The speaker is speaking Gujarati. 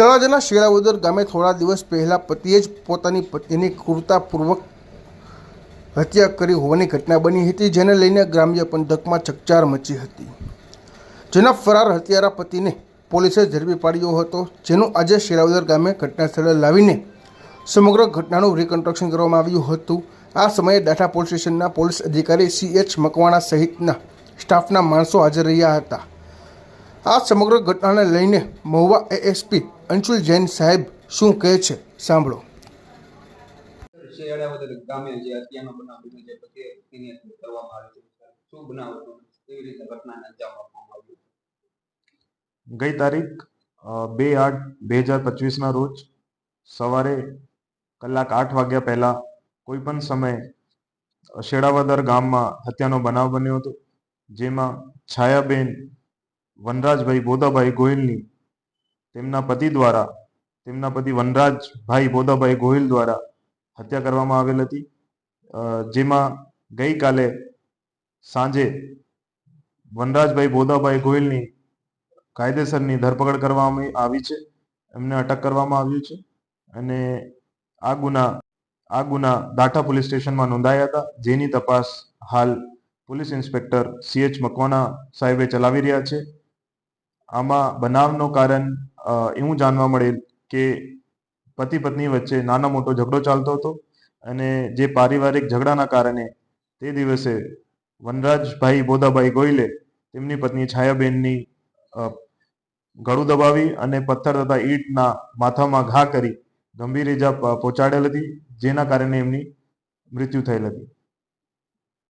તળાજાના શેરાવદર ગામે થોડા દિવસ પહેલાં પતિએ જ પોતાની પત્નીની ક્રૂરતાપૂર્વક હત્યા કરી હોવાની ઘટના બની હતી, જેને લઈને ગ્રામ્ય પંથકમાં ચકચાર મચી હતી. જેના ફરાર હત્યારા પતિને પોલીસે ઝડપી પાડ્યો હતો, જેનું આજે શેરાવદર ગામે ઘટના સ્થળે લાવીને સમગ્ર ઘટનાનું રિકન્સ્ટ્રક્શન કરવામાં આવ્યું હતું. આ સમયે ડાટા પોલીસ સ્ટેશનના પોલીસ અધિકારી સી એચ મકવાણા સહિતના સ્ટાફના માણસો હાજર રહ્યા હતા. આ સમગ્ર ઘટનાને લઈને મહુવા એએસપી અંશુલ જૈન સાહેબ શું કહે છે? સાંભળો. ગામે જે હત્યાનો બનાવ બન્યો છે પછી એની કરવામાં આવી છે. શું બનાવ હતો? કેવી રીતે ઘટનાને અંજામ આપવામાં આવ્યો ગઈ તારીખ બે આઠ બે હજાર પચવીસના રોજ સવારે કલાક આઠ વાગ્યા પહેલા કોઈ પણ સમયે શેડાવદર ગામમાં હત્યાનો બનાવ બન્યો હતો જેમાં છાયાબેન વનરાજભાઈ બોદાભાઈ ગોહિલની, તેમના પતિ દ્વારા, તેમના પતિ વનરાજભાઈ બોદાભાઈ ગોહિલ દ્વારા હત્યા કરવામાં આવેલ હતી. જેમાં ગઈકાલે સાંજે વનરાજભાઈ બોદાભાઈ ગોહિલની કાયદેસરની ધરપકડ કરવામાં આવી છે. એમને અટક કરવામાં આવ્યું છે અને આ ગુના આ ગુના દાઠા પોલીસ સ્ટેશનમાં નોંધાયા હતા. જેની તપાસ હાલ police inspector C H Makwana સાહેબે ચલાવી રહ્યા છે. આમાં બનાવનું કારણ એવું જાણવા મળેલ કે પતિ પત્ની વચ્ચે નાનો મોટો ઝઘડો ચાલતો હતો અને જે પારિવારિક ઝઘડાના કારણે તે દિવસે વનરાજભાઈ બોધાભાઈ ગોયલે તેમની પત્ની છાયાબેનની ગળું દબાવી અને પથ્થર તથા ઈંટના માથામાં ઘા કરી ગંભીર ઇજા પહોંચાડેલ હતી, જેના કારણે એમની મૃત્યુ થયેલ હતી.